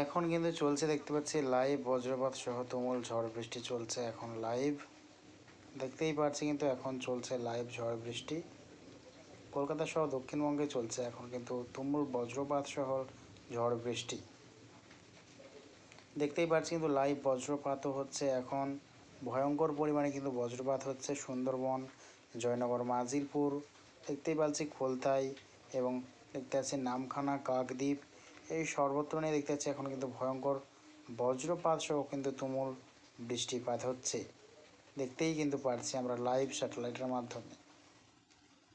এখন কিন্তু চলছে, দেখতে পাচ্ছি লাইভ বজ্রপাত সহ তুমুল ঝড় বৃষ্টি চলছে এখন লাইভ দেখতেই পাচ্ছি কিন্তু এখন চলছে লাইভ ঝড় বৃষ্টি। কলকাতা সহ দক্ষিণবঙ্গে চলছে এখন কিন্তু তুমুল বজ্রপাত সহ ঝড় বৃষ্টি। দেখতেই পাচ্ছি কিন্তু লাইভ বজ্রপাতও হচ্ছে এখন। ভয়ঙ্কর পরিমাণে কিন্তু বজ্রপাত হচ্ছে সুন্দরবন, জয়নগর, মাজিলপুর। দেখতেই পাচ্ছি খোলতাই এবং দেখতে পাচ্ছি নামখানা, কাকদ্বীপ এই সর্বত্র নিয়ে দেখতে পাচ্ছি এখন কিন্তু ভয়ঙ্কর বজ্রপাত সহ কিন্তু তুমুল বৃষ্টিপাত হচ্ছে। দেখতেই কিন্তু পারছি আমরা লাইভ স্যাটেলাইটের মাধ্যমে।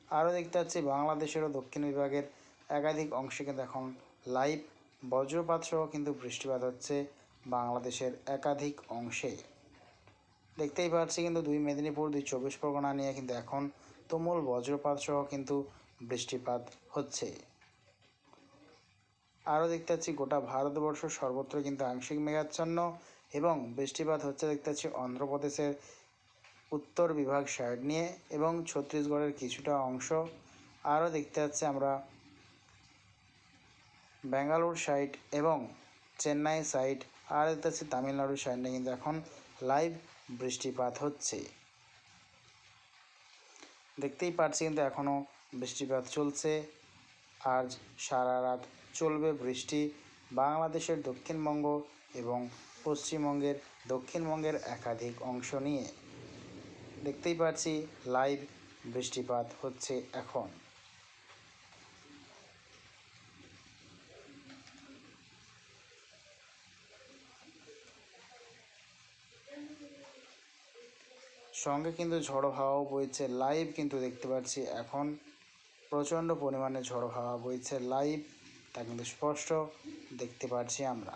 আরও দেখতে পাচ্ছি বাংলাদেশেরও দক্ষিণ বিভাগের একাধিক অংশে কিন্তু এখন লাইভ বজ্রপাত সহ কিন্তু বৃষ্টিপাত হচ্ছে বাংলাদেশের একাধিক অংশে। দেখতেই পাচ্ছি কিন্তু দুই মেদিনীপুর, দুই চব্বিশ পরগনা নিয়ে কিন্তু এখন তুমুল বজ্রপাত সহ কিন্তু বৃষ্টিপাত হচ্ছে। আরও দেখতে পাচ্ছি গোটা ভারতবর্ষ সর্বত্র কিন্তু আংশিক মেঘাচ্ছন্ন এবং বৃষ্টিপাত হচ্ছে দেখতে পাচ্ছি অন্ধ্রপ্রদেশের উত্তর বিভাগ সাইড নিয়ে এবং ছত্তিশগড়ের কিছুটা অংশ। আরও দেখতে পাচ্ছি আমরা ব্যাঙ্গালোর সাইড এবং চেন্নাই সাইড আর দেখতে পাচ্ছি তামিলনাড়ু সাইডে কিন্তু এখন লাইভ বৃষ্টিপাত হচ্ছে। দেখতেই পাচ্ছি কিন্তু এখনও বৃষ্টিপাত চলছে। আজ সারা রাত চলবে বৃষ্টি বাংলাদেশের দক্ষিণবঙ্গ এবং পশ্চিমবঙ্গের দক্ষিণবঙ্গের একাধিক অংশ নিয়ে। দেখতেই পাচ্ছি লাইভ বৃষ্টিপাত হচ্ছে এখন। সঙ্গে কিন্তু ঝড়ো হাওয়াও বইছে লাইভ কিন্তু দেখতে পাচ্ছি এখন। প্রচণ্ড পরিমাণে ঝড়ো হাওয়া বইছে লাইভ তা কিন্তু স্পষ্ট দেখতে পারছি আমরা।